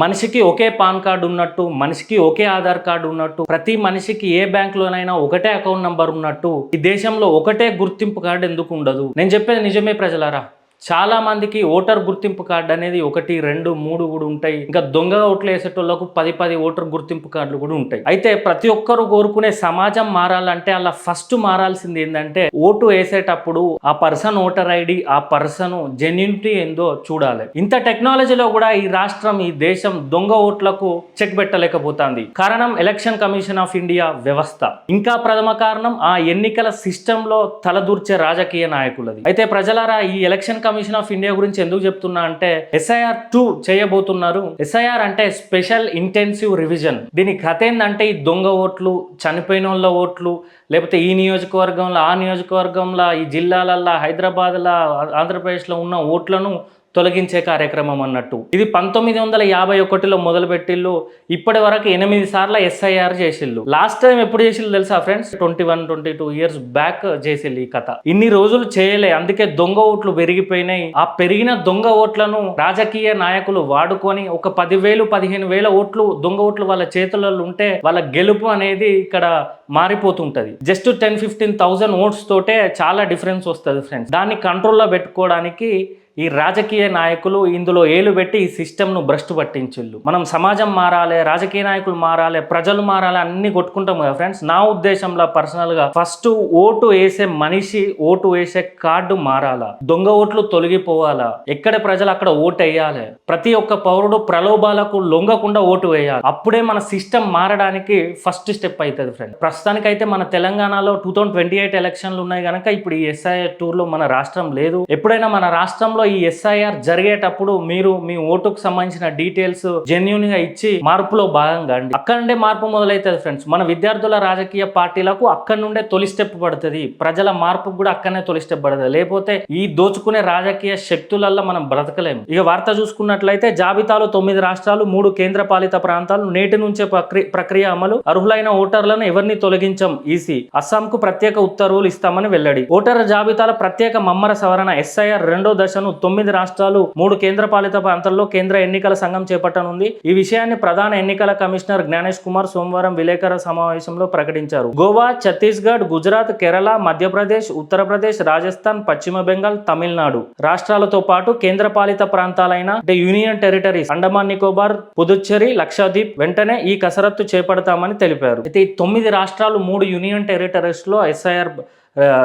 మనిషికి ఒకే pan card ఉన్నట్టు మనిషికి ఒకే ఆధార్ కార్డు ఉన్నట్టు ప్రతి మనిషికి ఏ బ్యాంకులోనైనా ఒకటే అకౌంట్ నంబర్ ఉన్నట్టు ఈ దేశంలో ఒకటే గుర్తింపు కార్డు ఎందుకు ఉండదు? నేను చెప్పేది నిజమే ప్రజలారా? చాలా మందికి ఓటర్ గుర్తింపు కార్డు అనేది ఒకటి రెండు మూడు కూడా ఉంటాయి. ఇంకా దొంగ ఓట్లు వేసేటోళ్ళకు పది పది ఓటర్ గుర్తింపు కార్డులు కూడా ఉంటాయి. అయితే ప్రతి ఒక్కరు కోరుకునే సమాజం మారాలంటే అలా ఫస్ట్ మారాల్సింది ఏంటంటే ఓటు వేసేటప్పుడు ఆ పర్సన్ ఓటర్ ఐడి ఆ పర్సన్ జెన్యునిటీ ఏందో చూడాలి. ఇంత టెక్నాలజీలో కూడా ఈ రాష్ట్రం ఈ దేశం దొంగ ఓట్లకు చెక్ పెట్టలేకపోతుంది. కారణం ఎలక్షన్ కమిషన్ ఆఫ్ ఇండియా వ్యవస్థ. ఇంకా ప్రథమ కారణం ఆ ఎన్నికల సిస్టమ్లో తలదూర్చే రాజకీయ నాయకులది. అయితే ప్రజలారా ఈ ఎలక్షన్ కమిషన్ ఆఫ్ ఇండియా గురించి ఎందుకు చెప్తున్నా అంటే ఎస్ఐఆర్ టూ చేయబోతున్నారు. ఎస్ఐఆర్ అంటే స్పెషల్ ఇంటెన్సివ్ రివిజన్. దీని కథ ఏంటంటే ఈ దొంగ ఓట్లు చనిపోయిన వాళ్ళ ఓట్లు లేకపోతే ఈ నియోజకవర్గంలో ఆ నియోజకవర్గంలో ఈ జిల్లాలల్లో హైదరాబాద్లో ఆంధ్రప్రదేశ్లో ఉన్న ఓట్లను తొలగించే కార్యక్రమం అన్నట్టు. ఇది పంతొమ్మిది వందల యాభై ఒకటిలో మొదలుపెట్టిల్లు ఇప్పటి వరకు ఎనిమిది సార్లు ఎస్ఐఆర్ చేసిల్లు. లాస్ట్ టైం ఎప్పుడు చేసిల్లు తెలుసా friends? Twenty one twenty two years back చేసిల్లు ఈ కథ. ఇన్ని రోజులు చేయలే అందుకే దొంగ ఓట్లు పెరిగిపోయినాయి. ఆ పెరిగిన దొంగ ఓట్లను రాజకీయ నాయకులు వాడుకొని ఒక పదివేలు పదిహేను వేల ఓట్లు దొంగ ఓట్లు వాళ్ళ చేతులలో ఉంటే వాళ్ళ గెలుపు అనేది ఇక్కడ మారిపోతుంటది. Just ten fifteen thousand votes తోటే చాలా డిఫరెన్స్ వస్తుంది ఫ్రెండ్స్. దాన్ని కంట్రోల్లో పెట్టుకోవడానికి ఈ రాజకీయ నాయకులు ఇందులో ఏలు పెట్టి ఈ సిస్టమ్ను భ్రష్టు పట్టించిళ్ళు. మనం సమాజం మారాలి రాజకీయ నాయకులు మారాలి ప్రజలు మారాలి అన్ని కొట్టుకుంటాం కదా ఫ్రెండ్స్. నా ఉద్దేశంలో పర్సనల్గా ఫస్ట్ ఓటు వేసే మనిషి ఓటు వేసే కార్డు మారాలా? దొంగ ఓట్లు తొలగిపోవాలా? ఎక్కడ ప్రజలు అక్కడ ఓటు వేయాలి ప్రతి ఒక్క పౌరుడు ప్రలోభాలకు లొంగకుండా ఓటు వేయాలి. అప్పుడే మన సిస్టమ్ మారడానికి ఫస్ట్ స్టెప్ అవుతుంది ఫ్రెండ్ ప్రస్తుతానికైతే మన తెలంగాణలో టూ థౌసండ్ ట్వంటీ ఎయిట్ ఎలక్షన్లు ఉన్నాయి కనుక ఇప్పుడు ఈ ఎస్ఐఆర్ టూర్లో మన రాష్ట్రం లేదు. ఎప్పుడైనా మన రాష్ట్రంలో ఈ ఎస్ఐఆర్ జరిగేటప్పుడు మీరు మీ ఓటుకు సంబంధించిన డీటెయిల్స్ జెన్యున్గా ఇచ్చి మార్పులో భాగంగా అండి. అక్కడ నుండే మార్పు మొదలవుతుంది ఫ్రెండ్స్ మన విద్యార్థుల రాజకీయ పార్టీలకు అక్కడ నుండే తొలి స్టెప్ పడుతుంది. ప్రజల మార్పు కూడా అక్కడనే తొలి స్టెప్ పడుతుంది. లేకపోతే ఈ దోచుకునే రాజకీయ శక్తులల్లో మనం బ్రతకలేము ఇక వార్త చూసుకున్నట్లయితే జాబితాలో తొమ్మిది రాష్ట్రాలు మూడు కేంద్ర పాలిత ప్రాంతాలు నేటి నుంచే ప్రక్రియ అమలు అర్హులైన ఓటర్లను ఎవరిని తొలగించం ఈసీ. అస్సాంకు ప్రత్యేక ఉత్తర్వులు ఇస్తామని వెల్లడి. ఓటర్ల జాబితాల ప్రత్యేక మమ్మర సవరణ ఎస్ఐఆర్ రెండో దశను తొమ్మిది రాష్ట్రాలు మూడు కేంద్ర పాలిత ప్రాంతాల్లో కేంద్ర ఎన్నికల సంఘం చేపట్టనుంది. ఈ విషయాన్ని ప్రధాన ఎన్నికల కమిషనర్ జ్ఞానేష్ కుమార్ సోమవారం విలేకరుల సమావేశంలో ప్రకటించారు. గోవా ఛత్తీస్గఢ్ గుజరాత్ కేరళ మధ్యప్రదేశ్ ఉత్తరప్రదేశ్ రాజస్థాన్ పశ్చిమ బెంగాల్ తమిళనాడు రాష్ట్రాలతో పాటు కేంద్ర పాలిత ప్రాంతాలైన అంటే యూనియన్ టెరిటరీస్ అండమాన్ నికోబార్ పుదుచ్చేరి లక్షద్వీప్ వెంటనే ఈ కసరత్తు చేపడతామని తెలిపారు. అయితే ఈ తొమ్మిది రాష్ట్రాలు మూడు యూనియన్ టెరిటరీస్లో ఎస్ఐఆర్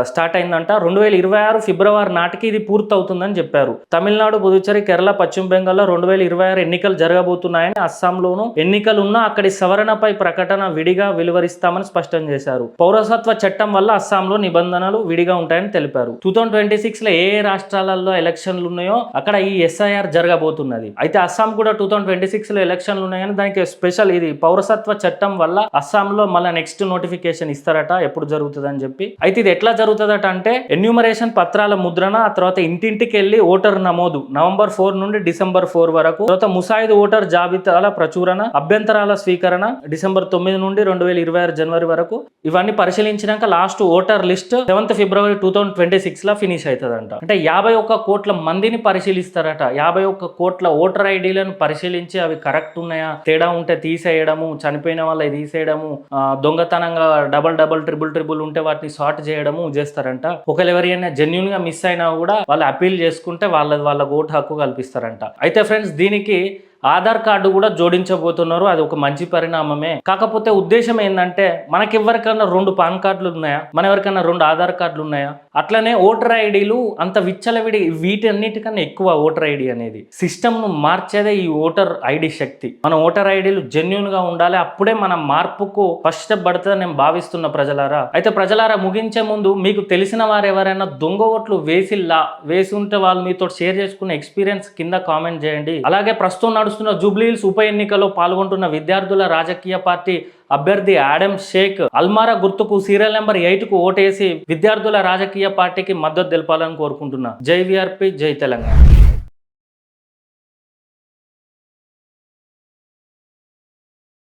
స్టార్ట్ అయిందంట. రెండు వేల ఇరవై ఆరు ఫిబ్రవరి నాటికి ఇది పూర్తవుతుందని చెప్పారు. తమిళనాడు పుదుచ్చేరి కేరళ పశ్చిమ బెంగాల్లో రెండు వేల ఇరవై ఆరు ఎన్నికలు జరగబోతున్నాయని అస్సాంలోనూ ఎన్నికలు ఉన్నా అక్కడి సవరణపై ప్రకటన విడిగా వెలువరిస్తామని స్పష్టం చేశారు. పౌరసత్వ చట్టం వల్ల అస్సాంలో నిబంధనలు విడిగా ఉంటాయని తెలిపారు. టూ థౌజండ్ ట్వంటీ సిక్స్లో ఏ ఏ రాష్ట్రాలలో ఎలక్షన్లు ఉన్నాయో అక్కడ ఈ ఎస్ఐఆర్ జరగబోతున్నది. అయితే అస్సాం కూడా టూ థౌజండ్ ట్వంటీ సిక్స్లో ఎలక్షన్లు ఉన్నాయని దానికి స్పెషల్ ఇది పౌరసత్వ చట్టం వల్ల అస్సాంలో మళ్ళీ నెక్స్ట్ నోటిఫికేషన్ ఇస్తారట ఎప్పుడు జరుగుతుందని చెప్పి. అయితే ఇది ఎట్లా జరుగుతుందట అంటే ఎన్యూమరేషన్ పత్రాల ముద్రణ ఆ తర్వాత ఇంటింటికి వెళ్ళి ఓటర్ నమోదు నవంబర్ ఫోర్ నుండి డిసెంబర్ ఫోర్ వరకు తర్వాత ముసాయిదు ఓటర్ జాబితాల ప్రచురణ అభ్యంతరాల స్వీకరణ డిసెంబర్ తొమ్మిది నుండి రెండు వేల ఇరవై ఆరు జనవరి వరకు ఇవన్నీ పరిశీలించినాక last voter list seventh February two thousand twenty సిక్స్లో ఫినిష్ అవుతుందంట అంటే యాభై ఒక్క కోట్ల మందిని పరిశీలిస్తారట. యాభై ఒక్క కోట్ల ఓటర్ ఐడీలను పరిశీలించి అవి కరెక్ట్ ఉన్నాయా తేడా ఉంటే తీసేయడము చనిపోయిన వాళ్ళ తీసేయడము దొంగతనంగా డబల్ డబల్ ట్రిపుల్ ట్రిపుల్ ఉంటే వాటిని సార్ట్ చేయడము చేస్తారంట. ఒకవేళ ఎవరైనా జెన్యున్గా మిస్ అయినా కూడా వాళ్ళు అపీల్ చేసుకుంటే వాళ్ళ వాళ్ళ ఓటు హక్కు కల్పిస్తారంట. అయితే ఫ్రెండ్స్ దీనికి ఆధార్ కార్డు కూడా జోడించబోతున్నారు అది ఒక మంచి పరిణామమే. కాకపోతే ఉద్దేశం ఏంటంటే మనకి ఎవరికైనా రెండు పాన్ కార్డులు ఉన్నాయా? మన ఎవరికైనా రెండు ఆధార్ కార్డులు ఉన్నాయా? అట్లనే ఓటర్ ఐడీలు అంత విచ్చలవిడి వీటన్నిటికన్నా ఎక్కువ ఓటర్ ఐడి అనేది. సిస్టమ్ను మార్చేదే ఈ ఓటర్ ఐడి శక్తి. మన ఓటర్ ఐడీలు జెన్యున్గా ఉండాలి అప్పుడే మన మార్పుకు ఫస్ట్ స్టెప్ పడుతుందని నేను భావిస్తున్న ప్రజలారా. అయితే ప్రజలారా ముగించే ముందు మీకు తెలిసిన వారు ఎవరైనా దొంగ ఓట్లు వేసిల్లా వేసి ఉంటే వాళ్ళు మీతో షేర్ చేసుకున్న ఎక్స్పీరియన్స్ కింద కామెంట్ చేయండి. అలాగే ప్రస్తుతం నడుస్తున్న జూబ్లీహిల్స్ ఉప ఎన్నికలో పాల్గొంటున్న విద్యార్థుల రాజకీయ పార్టీ అభ్యర్థి ఆడమ్ షేక్ అల్మారా గుర్తుకు సీరియల్ నెంబర్ ఎయిట్కు ఓటేసి విద్యార్థుల రాజకీయ పార్టీకి మద్దతు తెలపాలని కోరుకుంటున్నా. జై విఆర్పి జై తెలంగాణ.